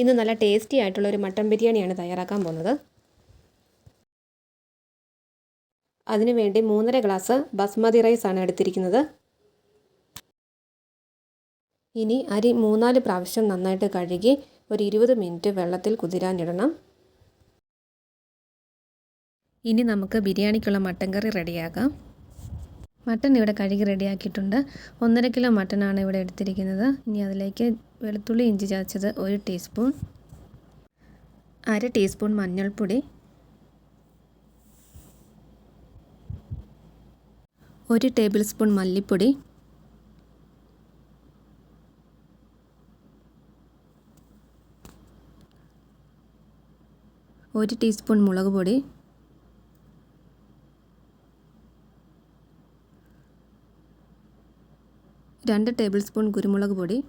ഇന്ന് നല്ല ടേസ്റ്റി ആയിട്ടുള്ള ഒരു ബിരിയാണിയാണ് തയ്യാറാക്കാൻ പോകുന്നത്. അതിനുവേണ്ടി മൂന്നര ഗ്ലാസ് ബസ്മതി റൈസ് ആണ് എടുത്തിരിക്കുന്നത്. ഇനി അരി മൂന്നാൽ പ്രാവശ്യം നന്നായിട്ട് കഴുകി ഒരു ഇരുപത് മിനിറ്റ് വെള്ളത്തിൽ കുതിരാനിടണം. ഇനി നമുക്ക് ബിരിയാണിക്കുള്ള മട്ടൻ കറി റെഡിയാക്കാം മട്ടൻ ഇവിടെ കഴുകി റെഡിയാക്കിയിട്ടുണ്ട്. ഒന്നര കിലോ മട്ടനാണ് ഇവിടെ എടുത്തിരിക്കുന്നത്. ഇനി അതിലേക്ക് വെളുത്തുള്ളി ഇഞ്ചി ചതച്ചത് ഒരു ടീസ്പൂൺ. അര ടീസ്പൂൺ മഞ്ഞൾപ്പൊടി. ഒരു ടേബിൾ സ്പൂൺ മല്ലിപ്പൊടി. ഒരു ടീസ്പൂൺ മുളക് പൊടി. രണ്ട് ടേബിൾ സ്പൂൺ കുരുമുളക് പൊടി.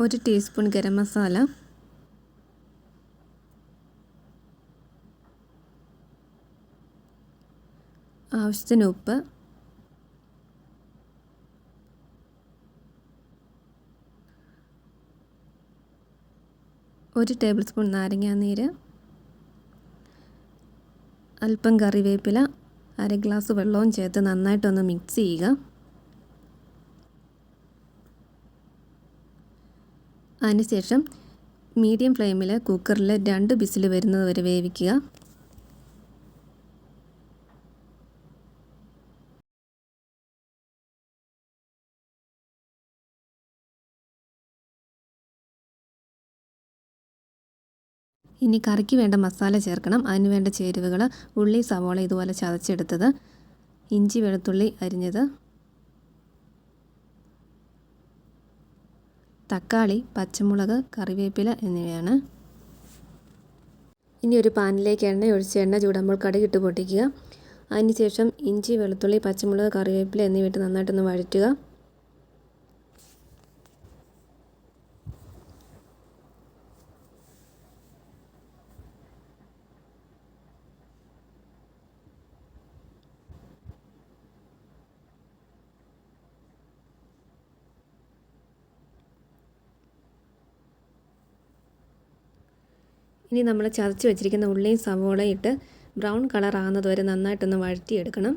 ഒരു ടീസ്പൂൺ ഗരം മസാല. ആവശ്യത്തിന് ഉപ്പ്. ഒരു ടേബിൾ സ്പൂൺ നാരങ്ങാനീര് അല്പം കറിവേപ്പില അര ഗ്ലാസ് വെള്ളവും ചേർത്ത് നന്നായിട്ടൊന്ന് മിക്സ് ചെയ്യുക. അതിനുശേഷം മീഡിയം ഫ്ലെയിമിൽ കുക്കറിൽ രണ്ട് ബിസിൽ വരുന്നത് വരെ വേവിക്കുക. ഇനി കറിക്ക് വേണ്ട മസാല ചേർക്കണം. അതിന് വേണ്ട ചേരുവകൾ ഉള്ളി സവോള ഇതുപോലെ ചതച്ചെടുത്തത്. ഇഞ്ചി വെളുത്തുള്ളി അരിഞ്ഞത്. തക്കാളി പച്ചമുളക് കറിവേപ്പില എന്നിവയാണ്. ഇനി ഒരു പാനിലേക്ക് എണ്ണ ഒഴിച്ച് എണ്ണ ചൂടുമ്പോൾ കടുകിട്ട് പൊട്ടിക്കുക. അതിനുശേഷം ഇഞ്ചി വെളുത്തുള്ളി പച്ചമുളക് കറിവേപ്പില എന്നിവയിട്ട് നന്നായിട്ടൊന്ന് വഴറ്റുക. ഇനി നമ്മൾ ചതച്ച് വെച്ചിരിക്കുന്ന ഉള്ളിയും സവോളയും ഇട്ട് ബ്രൗൺ കളർ ആകുന്നത് വരെ നന്നായിട്ടൊന്ന് വഴറ്റിയെടുക്കണം.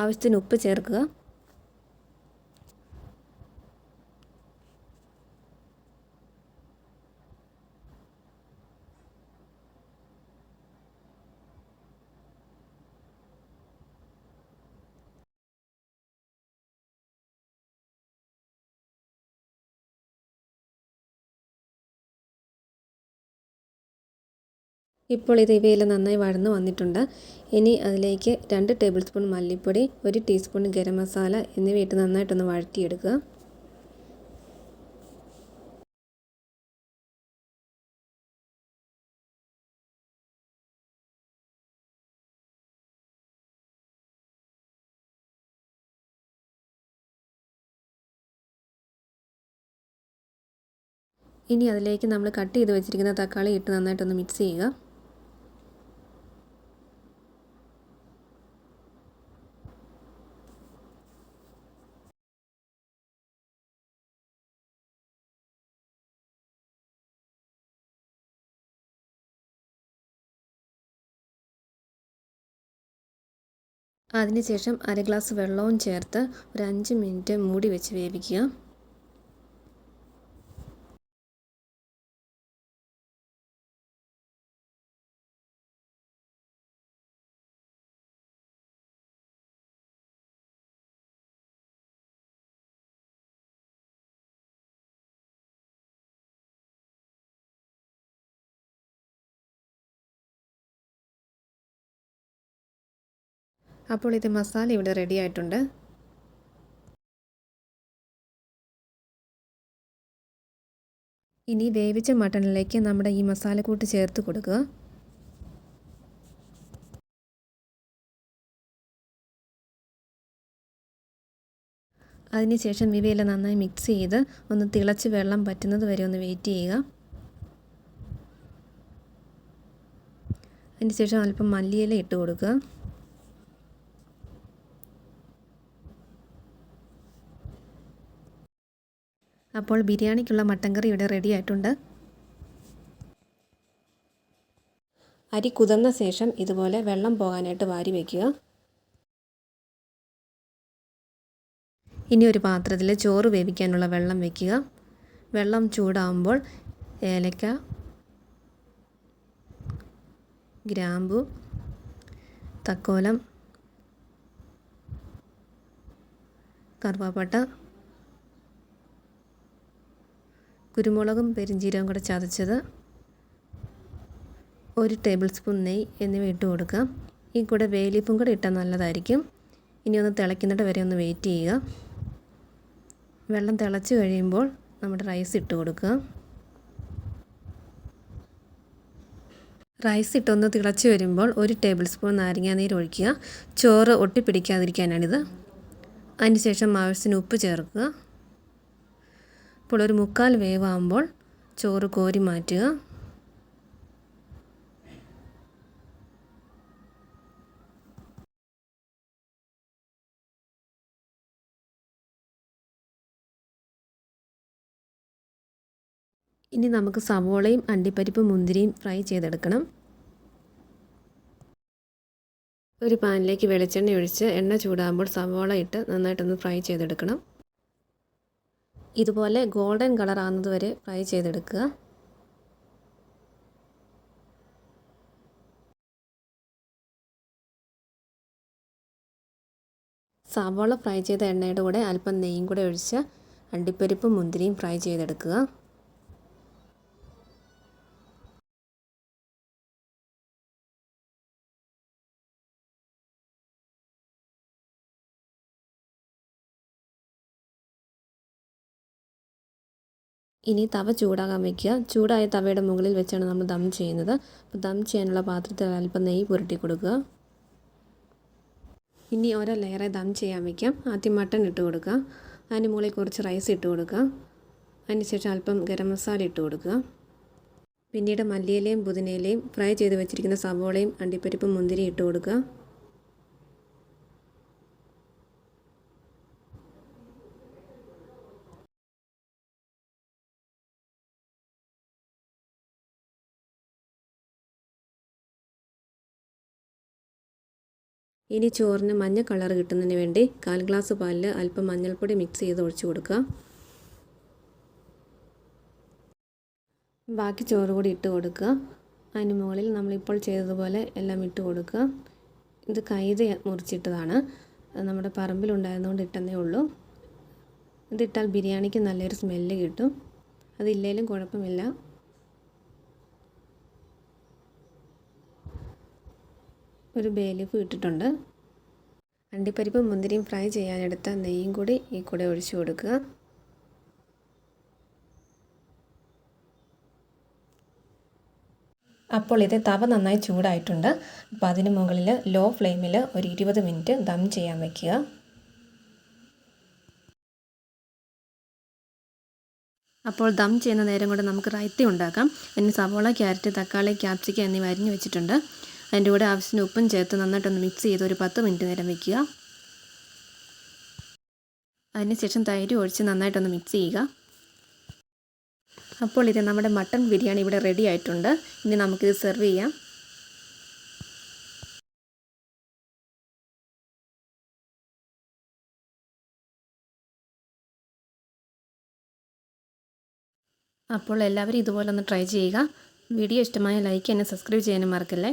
ആവശ്യത്തിന് ഉപ്പ് ചേർക്കുക. ഇപ്പോൾ ഇത് ഇവയിൽ നന്നായി വഴന്ന് വന്നിട്ടുണ്ട്. ഇനി അതിലേക്ക് രണ്ട് ടേബിൾ സ്പൂൺ മല്ലിപ്പൊടി ഒരു ടീസ്പൂൺ ഗരം മസാല എന്നിവ ഇട്ട് നന്നായിട്ടൊന്ന് വഴറ്റിയെടുക്കുക. ഇനി അതിലേക്ക് നമ്മൾ കട്ട് ചെയ്ത് വെച്ചിരിക്കുന്ന തക്കാളി ഇട്ട് നന്നായിട്ടൊന്ന് മിക്സ് ചെയ്യുക. അതിനുശേഷം അര ഗ്ലാസ് വെള്ളവും ചേർത്ത് ഒരു അഞ്ച് മിനിറ്റ് മൂടി വെച്ച് വേവിക്കുക. അപ്പോൾ ഇത് മസാല ഇവിടെ റെഡി ആയിട്ടുണ്ട്. ഇനി വേവിച്ച മട്ടണിലേക്ക് നമ്മുടെ ഈ മസാലക്കൂട്ട് ചേർത്ത് കൊടുക്കുക. അതിനുശേഷം ഇവയെല്ലാം നന്നായി മിക്സ് ചെയ്ത് ഒന്ന് തിളച്ച് വെള്ളം പറ്റുന്നത് വരെ ഒന്ന് വെയിറ്റ് ചെയ്യുക. അതിനുശേഷം അല്പം മല്ലിയില ഇട്ട് കൊടുക്കുക. അപ്പോൾ ബിരിയാണിക്കുള്ള മട്ടൻ കറി ഇവിടെ റെഡി ആയിട്ടുണ്ട്. അരി കുതിർന്ന ശേഷം ഇതുപോലെ വെള്ളം പോകാനായിട്ട് വാരി വയ്ക്കുക ഇനി ഒരു പാത്രത്തിൽ ചോറ് വേവിക്കാനുള്ള വെള്ളം വയ്ക്കുക വെള്ളം ചൂടാകുമ്പോൾ ഏലക്ക ഗ്രാമ്പു തക്കോലം കറുവാപ്പട്ട കുരുമുളകും പെരിഞ്ചീരവും കൂടെ ചതച്ചത് ഒരു ടേബിൾ സ്പൂൺ നെയ്യ് എന്നിവ ഇട്ട് കൊടുക്കാം ഈ കൂടെ വേലിപ്പും കൂടെ ഇട്ടാൽ നല്ലതായിരിക്കും. ഇനി ഒന്ന് തിളയ്ക്കുന്നിട്ട് വരെ ഒന്ന് വെയിറ്റ് ചെയ്യുക. വെള്ളം തിളച്ച് കഴിയുമ്പോൾ നമ്മുടെ റൈസ് ഇട്ട് കൊടുക്കുക. റൈസ് ഇട്ടൊന്ന് തിളച്ച് വരുമ്പോൾ ഒരു ടേബിൾ സ്പൂൺ നാരങ്ങാനീര് ഒഴിക്കുക. ചോറ് ഒട്ടിപ്പിടിക്കാതിരിക്കാനാണിത്. അതിനുശേഷം ആവശ്യത്തിന് ഉപ്പ് ചേർക്കുക. ഇപ്പോൾ ഒരു മുക്കാൽ വേവാകുമ്പോൾ ചോറ് കോരി മാറ്റുക. ഇനി നമുക്ക് സവോളയും അണ്ടിപ്പരിപ്പും മുന്തിരിയും ഫ്രൈ ചെയ്തെടുക്കണം. ഒരു പാനിലേക്ക് വെളിച്ചെണ്ണ ഒഴിച്ച് എണ്ണ ചൂടാകുമ്പോൾ സവോള ഇട്ട് നന്നായിട്ടൊന്ന് ഫ്രൈ ചെയ്തെടുക്കണം. ഇതുപോലെ ഗോൾഡൻ കളർ ആകുന്നത് വരെ ഫ്രൈ ചെയ്തെടുക്കുക. സവോള ഫ്രൈ ചെയ്ത എണ്ണയുടെ കൂടെ അല്പം നെയ്യും കൂടെ ഒഴിച്ച് അണ്ടിപ്പരിപ്പും മുന്തിരിയും ഫ്രൈ ചെയ്തെടുക്കുക. ഇനി തവ ചൂടാകാൻ വെക്കുക. ചൂടായ തവയുടെ മുകളിൽ വെച്ചാണ് നമ്മൾ ദം ചെയ്യുന്നത്. അപ്പോൾ ദം ചെയ്യാനുള്ള പാത്രത്തിൽ അല്പം നെയ്യ് പുരട്ടി കൊടുക്കുക. ഇനി ഓരോ ലെയറെ ദം ചെയ്യാൻ വയ്ക്കാം ആദ്യം മട്ടൺ ഇട്ട് കൊടുക്കുക. അതിന് മുകളിൽ കുറച്ച് റൈസ് ഇട്ട് കൊടുക്കുക. അതിനുശേഷം അല്പം ഗരം മസാല ഇട്ട് കൊടുക്കുക. പിന്നീട് മല്ലിയിലയും പുതിനയിലയും ഫ്രൈ ചെയ്ത് വെച്ചിരിക്കുന്ന സവോളയും അണ്ടിപ്പരിപ്പും മുന്തിരി ഇട്ട് കൊടുക്കുക. ഇനി ചോറിന് മഞ്ഞ കളർ കിട്ടുന്നതിന് വേണ്ടി കാൽ ഗ്ലാസ് പാലിൽ അല്പം മഞ്ഞൾപ്പൊടി മിക്സ് ചെയ്ത് ഒഴിച്ചു കൊടുക്കുക. ബാക്കി ചോറ് കൂടി ഇട്ട് കൊടുക്കുക. അതിന് മുകളിൽ നമ്മളിപ്പോൾ ചെയ്തതുപോലെ എല്ലാം ഇട്ട് കൊടുക്കുക. ഇത് കൈത മുറിച്ചിട്ടതാണ്. നമ്മുടെ പറമ്പിലുണ്ടായിരുന്നുകൊണ്ട് ഇട്ടെന്നേ ഉള്ളൂ. ഇതിട്ടാൽ ബിരിയാണിക്ക് നല്ലൊരു സ്മെല്ല് കിട്ടും. അതില്ലേലും കുഴപ്പമില്ല. ഒരു ബേലീഫ് ഇട്ടിട്ടുണ്ട് അണ്ടിപ്പരിപ്പ് മുന്തിരിയും ഫ്രൈ ചെയ്യാനെടുത്ത നെയ്യും കൂടി ഈ കൂടെ ഒഴിച്ചു കൊടുക്കുക. അപ്പോൾ ഇത് തവ നന്നായി ചൂടായിട്ടുണ്ട്. അപ്പോൾ അതിന് മുകളിൽ ലോ ഫ്ലെയിമിൽ ഒരു ഇരുപത് മിനിറ്റ് ദം ചെയ്യാൻ വയ്ക്കുക അപ്പോൾ ദം ചെയ്യുന്ന നേരം കൊണ്ട് നമുക്ക് റൈത്തി ഉണ്ടാക്കാം. അതിന് സവോള ക്യാരറ്റ് തക്കാളി ക്യാപ്സിക്ക എന്നിവ അരിഞ്ഞു വെച്ചിട്ടുണ്ട്. അതിന്റെ കൂടെ ആവശ്യത്തിന് ഉപ്പും ചേർത്ത് നന്നായിട്ടൊന്ന് മിക്സ് ചെയ്ത് ഒരു പത്ത് മിനിറ്റ് നേരം വെക്കുക. അതിനുശേഷം തൈര് ഒഴിച്ച് നന്നായിട്ടൊന്ന് മിക്സ് ചെയ്യുക. അപ്പോൾ ഇത് നമ്മുടെ മട്ടൺ ബിരിയാണി ഇവിടെ റെഡി ആയിട്ടുണ്ട്. ഇനി നമുക്കിത് സെർവ് ചെയ്യാം. അപ്പോൾ എല്ലാവരും ഇതുപോലെ ഒന്ന് ട്രൈ ചെയ്യുക. വീഡിയോ ഇഷ്ടമായ ലൈക്ക് എന്നെ സബ്സ്ക്രൈബ് ചെയ്യാനും മറക്കല്ലേ?